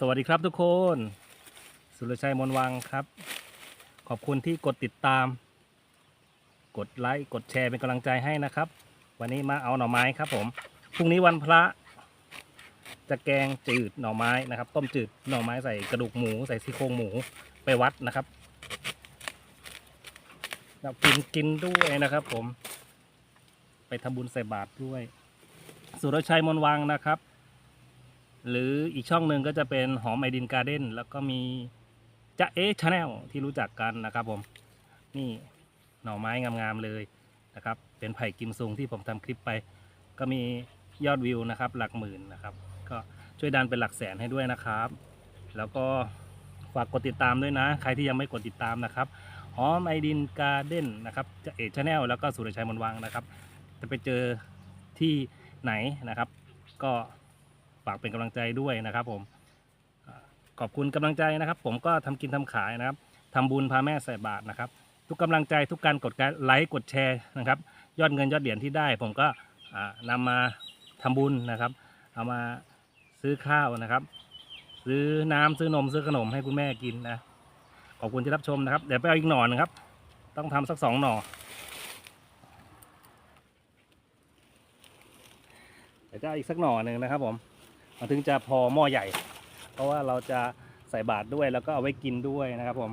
สวัสดีครับทุกคน สุรชัยมนวังครับ ขอบคุณที่กดติดตาม กดไลค์กดแชร์เป็นกำลังใจให้นะครับ วันนี้มาเอาหน่อไม้ครับผมพรุ่งนี้วันพระ จะแกงจืดหน่อไม้นะครับ ต้มจืดหน่อไม้ใส่กระดูกหมูใส่ซี่โครงหมูไปวัดนะครับเรากินกินด้วยนะครับ ผม ไปทำบุญใส่บาตรด้วย สุรชัยมนวังนะครับ หรืออีกช่องหนึ่งก็จะเป็นหอมไอดินการ์เด้นแล้วก็มีจะเอชาแนลที่รู้จักกันนะครับผม นี่หน่อไม้งามๆเลยนะครับ เป็นไผ่กิมซุงที่ผมทำคลิปไป ก็มียอดวิวนะครับ หลักหมื่นนะครับ ก็ช่วยดันเป็นหลักแสนให้ด้วยนะครับ แล้วก็ฝากกดติดตามด้วยนะ ใครที่ยังไม่กดติดตามนะครับหอมไอดินการ์เด้นนะครับจะเอชแนลแล้วก็สุรชัยมนวังนะครับ จะไปเจอที่ไหนนะครับ ก็ ฝากเป็นกำลังใจด้วยนะครับ ผมขอบคุณกำลังใจนะครับ ผมก็ทำกินทำขายนะครับทำบุญพาแม่ใส่บาตรนะครับ ทุกกำลังใจทุกการกดการไลค์กดแชร์นะครับ ยอดเงินยอดเหรียญที่ได้ ผมก็อ่านำมาทำบุญนะครับ เอามาซื้อข้าวนะครับ ซื้อน้ำซื้อนมซื้อขนมให้คุณแม่กินนะขอบคุณที่รับชมนะครับ เดี๋ยวไปเอาอีกหน่อหนึงครับ ต้องทำสักสองหน่อเดี๋ยวจะเอาอีกสักหน่อหนึ่งนะครับผม มันถึงจะพอหม้อใหญ่ เพราะว่าเราจะใส่บาตรด้วยแล้วก็เอาไว้กินด้วยนะครับผม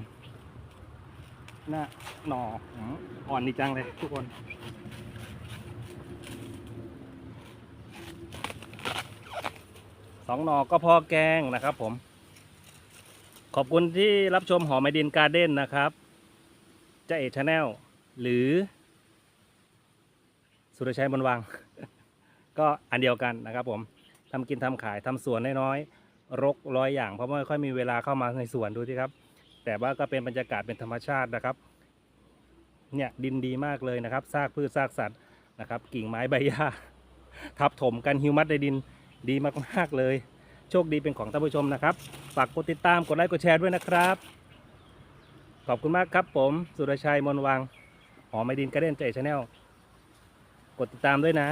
น่าหน่ออืมอ่อนดีจังเลยทุกคน สองหน่อก็พอแกงนะครับผม ขอบคุณที่รับชมหอมไมดินการ์เด้นนะครับเจะเอชาแนลหรือ สุรชัยบนวัง ก็อันเดียวกันนะครับผม ทำกินทำขายทำสวนน้อยๆรกร้อยอย่างเพราะไม่ค่อยมีเวลาเข้ามาในสวนดูสิครับ แต่ว่าก็เป็นบรรยากาศเป็นธรรมชาตินะครับเนี่ยดินดีมากเลยนะครับซากพืชซากสัตว์นะครับ กิ่งไม้ใบหญ้าทับถมกันฮิวมัสในดินดีมากๆเลย โชคดีเป็นของท่านผู้ชมนะครับฝากกดติดตามกดไลค์กดแชร์ด้วยนะครับ ขอบคุณมากครับผม สุรชัยมนวังหอมไมดินกระเด็นใจชาแนลกดติดตามด้วยนะ